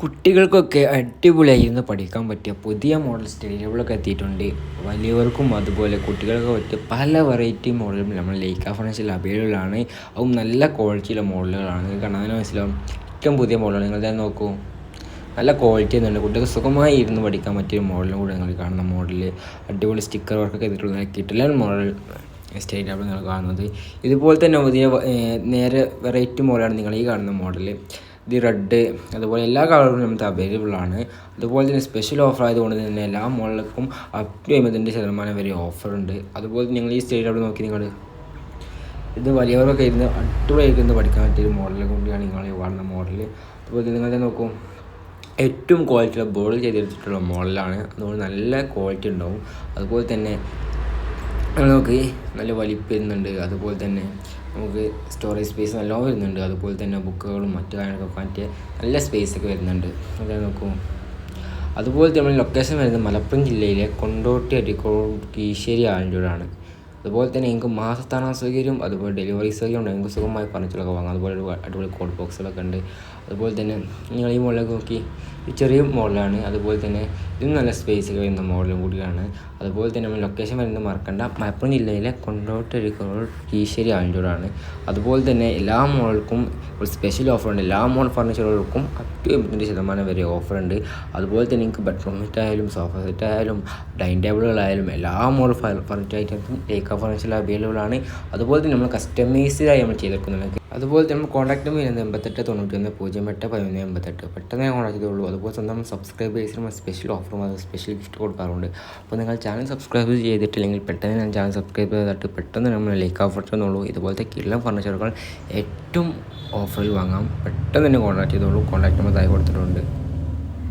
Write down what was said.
കുട്ടികൾക്കൊക്കെ അടിപൊളിയായി ഇന്ന് പഠിക്കാൻ പറ്റിയ പുതിയ മോഡൽ സ്റ്റഡി എത്തിയിട്ടുണ്ട്. വലിയവർക്കും അതുപോലെ കുട്ടികൾക്ക് പറ്റിയ പല വെറൈറ്റി മോഡലും നമ്മൾ ലൈക്ക അവൈലബിൾ ആണ്. അതും നല്ല ക്വാളിറ്റിയുള്ള മോഡലുകളാണ് നിങ്ങൾക്ക് കാണാൻ മനസ്സിലാവും. ഏറ്റവും പുതിയ മോഡലാണ് നിങ്ങൾ തന്നെ നോക്കൂ. നല്ല ക്വാളിറ്റി എന്നുണ്ട് കുട്ടികൾക്ക് സുഖമായി ഇരുന്ന് പഠിക്കാൻ പറ്റിയ മോഡലും കൂടെ നിങ്ങൾ കാണുന്ന മോഡൽ അടിപൊളി സ്റ്റിക്കർ വർക്കൊക്കെ ചെയ്തിട്ടുള്ള കിട്ടില്ല മോഡൽ സ്റ്റേഡിയമാണ് നിങ്ങൾ കാണുന്നത്. ഇതുപോലെ തന്നെ പുതിയ നേരെ വെറൈറ്റി മോഡലാണ് നിങ്ങൾ ഈ കാണുന്ന മോഡൽ ഇത് റെഡ് അതുപോലെ എല്ലാ കളറും നമുക്ക് അവൈലബിൾ ആണ്. അതുപോലെ തന്നെ സ്പെഷ്യൽ ഓഫർ ആയതുകൊണ്ട് തന്നെ എല്ലാ മോഡലുകൾക്കും അപ് ടു എൺപതിന്റെ ശതമാനം വരെ ഓഫർ ഉണ്ട്. അതുപോലെ നിങ്ങൾ ഈ സ്റ്റേജ് അവിടെ നോക്കി നിങ്ങൾ ഇത് വലിയവർക്കൊക്കെ ഇരുന്ന് അടിപൊളിയായിട്ട് ഇരുന്ന് പഠിക്കാൻ പറ്റിയൊരു മോഡൽ കൂടിയാണ് നിങ്ങൾ ഈ കാണുന്ന മോഡൽ അതുപോലെ നിങ്ങൾ നോക്കും. ഏറ്റവും ക്വാളിറ്റിയുള്ള ബോർഡ് ചെയ്തെടുത്തിട്ടുള്ള മോഡലാണ് അതുകൊണ്ട് നല്ല ക്വാളിറ്റി ഉണ്ടാവും. അതുപോലെ തന്നെ നമുക്ക് നല്ല വലിപ്പം വരുന്നുണ്ട്. അതുപോലെ തന്നെ നമുക്ക് സ്റ്റോറേജ് സ്പേസ് നല്ലോണം വരുന്നുണ്ട്. അതുപോലെ തന്നെ ബുക്കുകളും മറ്റു കാര്യങ്ങളൊക്കെ പറ്റിയ നല്ല സ്പേസ് ഒക്കെ വരുന്നുണ്ട്. അതായത് നോക്കൂ. അതുപോലെ തന്നെ ലൊക്കേഷൻ വരുന്നത് മലപ്പുറം ജില്ലയിലെ കൊണ്ടോട്ടി അരിക്കോട് കീശ്ശേരി ആലഞ്ചൂരാണ് അതുപോലെ തന്നെ നിങ്ങൾക്ക് മാസത്താണ സൗകര്യം അതുപോലെ ഡെലിവറി സൗകര്യം ഉണ്ട്. നിങ്ങൾക്ക് സുഖമായി ഫർണിച്ചറൊക്കെ വാങ്ങാം. അതുപോലെ അടിപൊളി കോഡ് ബോക്സുകളൊക്കെ ഉണ്ട്. അതുപോലെ തന്നെ നിങ്ങൾ ഈ മോഡലൊക്കെ നോക്കി ഈ ചെറിയ മോഡലാണ് അതുപോലെ തന്നെ ഇതും നല്ല സ്പേസ് ഒക്കെ വരുന്ന മോഡലും കൂടിയാണ്. അതുപോലെ തന്നെ നമ്മൾ ലൊക്കേഷൻ വരുന്നത് മറക്കണ്ട. മലപ്പുറം ജില്ലയിലെ കൊണ്ടോട്ടരിക്കോട് കീശ്ശേരി ആലഞ്ചൂരാണ്. അതുപോലെ തന്നെ എല്ലാ മോഡൽക്കും ഒരു സ്പെഷ്യൽ ഓഫറുണ്ട് എല്ലാ മോഡൽ ഫർണിച്ചറുകൾക്കും അപ് ടു എൺപത്തിരണ്ട് ശതമാനം വരെ ഓഫറുണ്ട് അതുപോലെ തന്നെ നിങ്ങൾക്ക് ബെഡ്റൂം സെറ്റ് ആയാലും സോഫ സെറ്റ് ആയാലും ഡൈനിങ് ടേബിളുകളായാലും എല്ലാ മോഡൽ ഫർണിച്ചർ ഐറ്റംസും ഫർണിച്ചറിൽ അവൈലബിൾ ആണ്. അതുപോലെ തന്നെ നമ്മൾ കസ്റ്റമൈസ്ഡായി നമ്മൾ ചെയ്തെടുക്കുന്നുണ്ട് അതുപോലെ തന്നെ നമ്മൾ കോൺടാക്ട് നമ്പർ ചെയ്യുന്നത് എൺപത്തെട്ട് തൊണ്ണൂറ്റൊന്ന് പൂജ്യം എട്ട് പതിനൊന്ന് എൺപത്തെട്ട്. പെട്ടെന്ന് കോൺടാക്ട് ചെയ്തോളൂ അതുപോലെ തന്നെ നമ്മൾ സബ്സ്ക്രൈബേഴ്സിന് നമ്മൾ സ്പെഷ്യൽ ഓഫറും അത് സ്പെഷ്യൽ ഗിഫ്റ്റ് കൊടുക്കാറുണ്ട്. അപ്പോൾ നിങ്ങൾ ചാനൽ സബ്സ്ക്രൈബ് ചെയ്തിട്ടില്ലെങ്കിൽ പെട്ടെന്ന് ഞാൻ ചാനൽ സബ്സ്ക്രൈബ് ചെയ്തിട്ട് പെട്ടെന്ന് നമ്മൾ ലൈക്ക് ഓഫർ ചെയ്യുന്നുള്ളൂ ഇതുപോലത്തെ കിള്ളം ഫർണിച്ചറുകൾ ഏറ്റവും ഓഫറിൽ വാങ്ങാം. പെട്ടെന്ന് തന്നെ കോൺടാക്ട് ചെയ്തോളൂ കോൺടാക്ട് നമ്പർ താഴെ കൊടുത്തിട്ടുണ്ട്.